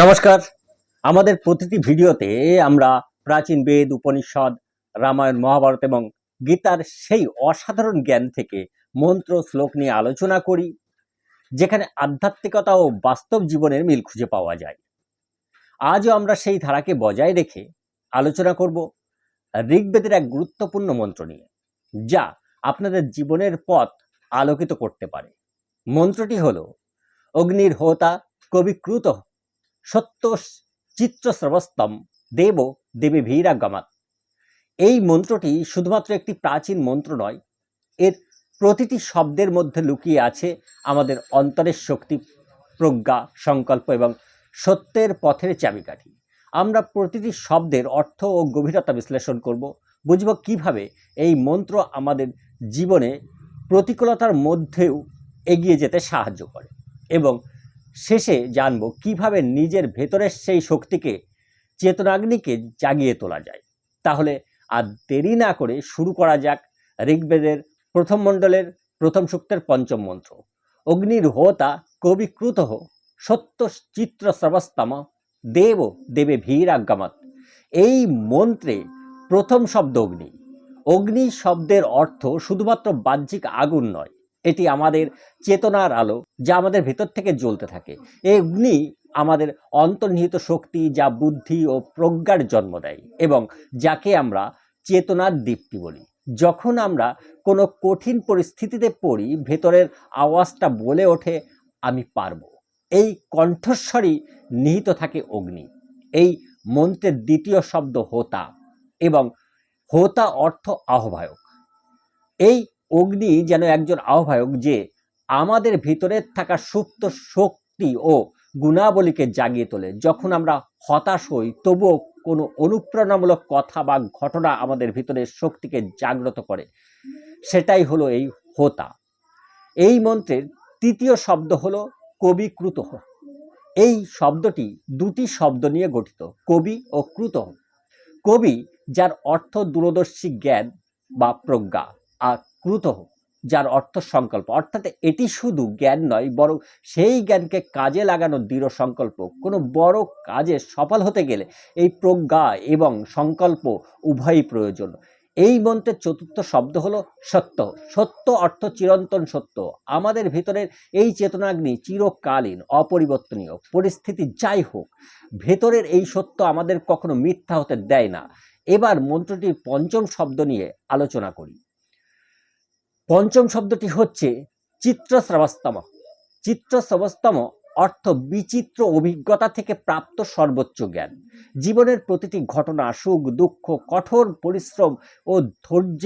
নমস্কার। আমাদের প্রতিটি ভিডিওতে আমরা প্রাচীন বেদ, উপনিষদ, রামায়ণ, মহাভারত এবং গীতার সেই অসাধারণ জ্ঞান থেকে মন্ত্র, শ্লোক নিয়ে আলোচনা করি, যেখানে আধ্যাত্মিকতা ও বাস্তব জীবনের মিল খুঁজে পাওয়া যায়। আজও আমরা সেই ধারাকে বজায় রেখে আলোচনা করব ঋগ্বেদের এক গুরুত্বপূর্ণ মন্ত্র নিয়ে, যা আপনাদের জীবনের পথ আলোকিত করতে পারে। মন্ত্রটি হল, অগ্নির হোতা কবিকৃত সত্য চিত্রস্রবস্তম দেব দেবী ভীরাগমাত এই মন্ত্রটি শুধুমাত্র একটি প্রাচীন মন্ত্র নয়, এর প্রতিটি শব্দের মধ্যে লুকিয়ে আছে আমাদের অন্তরের শক্তি, প্রজ্ঞা, সংকল্প এবং সত্যের পথের চাবিকাঠি। আমরা প্রতিটি শব্দের অর্থ ও গভীরতা বিশ্লেষণ করব, বুঝব কীভাবে এই মন্ত্র আমাদের জীবনে প্রতিকূলতার মধ্যেও এগিয়ে যেতে সাহায্য করে এবং শেষে জানব কীভাবে নিজের ভেতরের সেই শক্তিকে চেতনাগ্নিকে জাগিয়ে তোলা যায়। তাহলে আর দেরি না করে শুরু করা যাক ঋগ্বেদের প্রথম মণ্ডলের প্রথম সূক্তের পঞ্চম মন্ত্র। অগ্নির হোতা কবিকৃত সত্য চিত্র সর্বস্তম, দেব দেবে ভীরাজ্ঞামত এই মন্ত্রে প্রথম শব্দ অগ্নি। অগ্নি শব্দের অর্থ শুধুমাত্র বাহ্যিক আগুন নয় এটি আমাদের চেতনার আলো যা আমাদের ভেতর থেকে জ্বলতে থাকে। এই অগ্নি আমাদের অন্তর্নিহিত শক্তি যা বুদ্ধি ও প্রজ্ঞার জন্ম দেয় এবং যাকে আমরা চেতনার দীপ্তি বলি। যখন আমরা কোনো কঠিন পরিস্থিতিতে পড়ি, ভেতরের আওয়াজটা বলে ওঠে, আমি পারব। এই কণ্ঠস্বরই নিহিত থাকে অগ্নি। এই মন্ত্রের দ্বিতীয় শব্দ হোতা এবং হোতা অর্থ আহ্বায়ক। এই অগ্নি যেন একজন আহ্বায়ক যে আমাদের ভিতরে থাকা সুপ্ত শক্তি ও গুণাবলীকে জাগিয়ে তোলে। যখন আমরা হতাশ হই, তবুও কোনো অনুপ্রেরণামূলক কথা বা ঘটনা আমাদের ভিতরে শক্তিকে জাগ্রত করে। সেটাই হলো এই হোতা। এই মন্ত্রের তৃতীয় শব্দ হলো কবি কবিকৃত। এই শব্দটি দুটি শব্দ নিয়ে গঠিত, কবি ও ক্রুত কবি, যার অর্থ দূরদর্শী জ্ঞান বা প্রজ্ঞা, আর ক্রুত যার অর্থ সংকল্প। অর্থাৎ এটি শুধু জ্ঞান নয়, বরং সেই জ্ঞানকে কাজে লাগানোর দৃঢ় সংকল্প। কোনো বড় কাজে সফল হতে গেলে এই প্রজ্ঞা এবং সংকল্প উভয়ই প্রয়োজন। এই মন্ত্রের চতুর্থ শব্দ হলো সত্য। সত্য অর্থ চিরন্তন সত্য। আমাদের ভিতরের এই চেতনাগ্নি চিরকালীন, অপরিবর্তনীয়। পরিস্থিতি যাই হোক, ভেতরের এই সত্য আমাদের কখনো মিথ্যা হতে দেয় না। এবার মন্ত্রটির পঞ্চম শব্দ নিয়ে আলোচনা করি। পঞ্চম শব্দটি হচ্ছে চিত্রস্রবস্তম। চিত্রস্রবস্তম অর্থ বিচিত্র অভিজ্ঞতা থেকে প্রাপ্ত সর্বোচ্চ জ্ঞান। জীবনের প্রতিটি ঘটনা, সুখ, দুঃখ, কঠোর পরিশ্রম ও ধৈর্য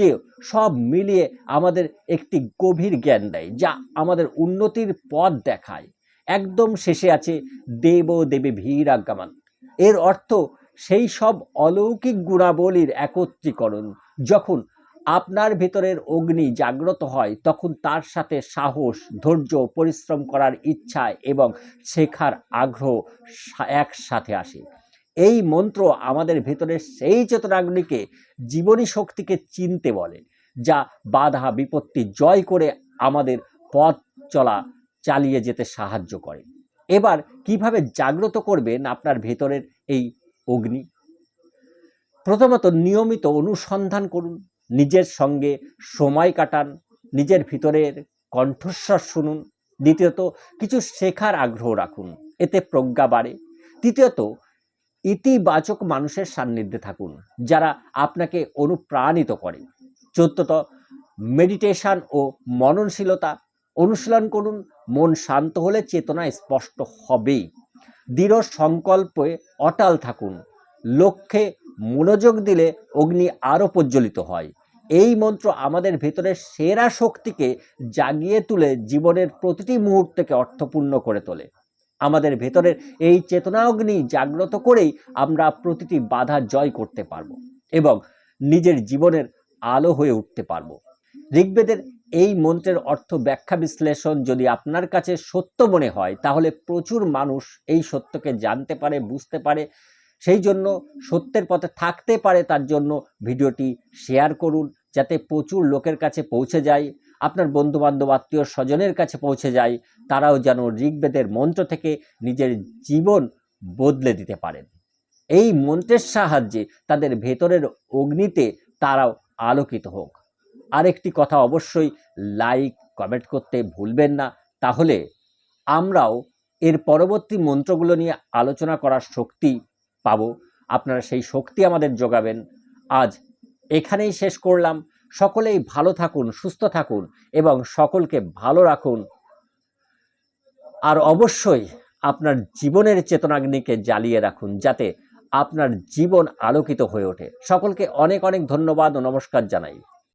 সব মিলিয়ে আমাদের একটি গভীর জ্ঞান দেয়, যা আমাদের উন্নতির পথ দেখায়। একদম শেষে আছে দেব দেবী ভীরাজ্ঞামান এর অর্থ সেই সব অলৌকিক গুণাবলীর একত্রীকরণ, যখন আপনার ভেতরের অগ্নি জাগ্রত হয়, তখন তার সাথে সাহস, ধৈর্য, পরিশ্রম করার ইচ্ছা এবং শেখার আগ্রহ একসাথে আসে। এই মন্ত্র আমাদের ভেতরের সেই চেতনাগুলিকে জীবনী শক্তিকে চিনতে বলে, যা বাধা, বিপত্তি, জয় করে আমাদের পথ চলা চালিয়ে যেতে সাহায্য করে। এবার কীভাবে জাগ্রত করবেন আপনার ভেতরের এই অগ্নি? প্রথমত নিয়মিত অনুসন্ধান করুন। নিজের সঙ্গে সময় কাটান, নিজের ভিতরের কণ্ঠস্বর শুনুন, দ্বিতীয়ত কিছু শেখার আগ্রহ রাখুন, এতে প্রজ্ঞা বাড়ে। তৃতীয়ত, ইতিবাচক মানুষের সান্নিধ্যে থাকুন, যারা আপনাকে অনুপ্রাণিত করে। চতুর্থত, মেডিটেশন ও মননশীলতা অনুশীলন করুন, মন শান্ত হলে চেতনা স্পষ্ট হবেই। দৃঢ় সংকল্পে অটাল থাকুন, লক্ষ্যে মনোযোগ দিলে অগ্নি আরও প্রজ্বলিত হয়। এই মন্ত্র আমাদের ভেতরের সেরা শক্তিকে জাগিয়ে তুলে জীবনের প্রতিটি মুহূর্তকে অর্থপূর্ণ করে তোলে। আমাদের ভেতরের এই চেতনা অগ্নি জাগ্রত করেই আমরা প্রতিটি বাধা জয় করতে পারব এবং নিজের জীবনের আলো হয়ে উঠতে পারব। ঋগ্বেদের এই মন্ত্রের অর্থ ব্যাখ্যা বিশ্লেষণ যদি আপনার কাছে সত্য মনে হয়, তাহলে প্রচুর মানুষ এই সত্যকে জানতে পারে, বুঝতে পারে সেই জন্য সত্যের পথে থাকতে পারে তার জন্য ভিডিওটি শেয়ার করুন, যাতে প্রচুর লোকের কাছে পৌঁছে যায়, আপনার বন্ধুবান্ধব, আত্মীয় স্বজনের কাছে পৌঁছে যায়, তারাও যেন ঋগ্বেদের মন্ত্র থেকে নিজের জীবন বদলে দিতে পারেন। এই মন্ত্রের সাহায্যে তাদের ভেতরের অগ্নিতে তারাও আলোকিত হোক। আরেকটি কথা অবশ্যই লাইক, কমেন্ট করতে ভুলবেন না। তাহলে আমরাও এর পরবর্তী মন্ত্রগুলো নিয়ে আলোচনা করার শক্তি পাবো। আপনারা সেই শক্তি আমাদের যোগাবেন। আজ এখানেই শেষ করলাম। সকলেই ভালো থাকুন, সুস্থ থাকুন এবং সকলকে ভালো রাখুন। আর অবশ্যই আপনার জীবনের চেতনাগ্নিকে জ্বালিয়ে রাখুন যাতে আপনার জীবন আলোকিত হয়ে ওঠে। সকলকে অনেক অনেক ধন্যবাদ ও নমস্কার জানাই।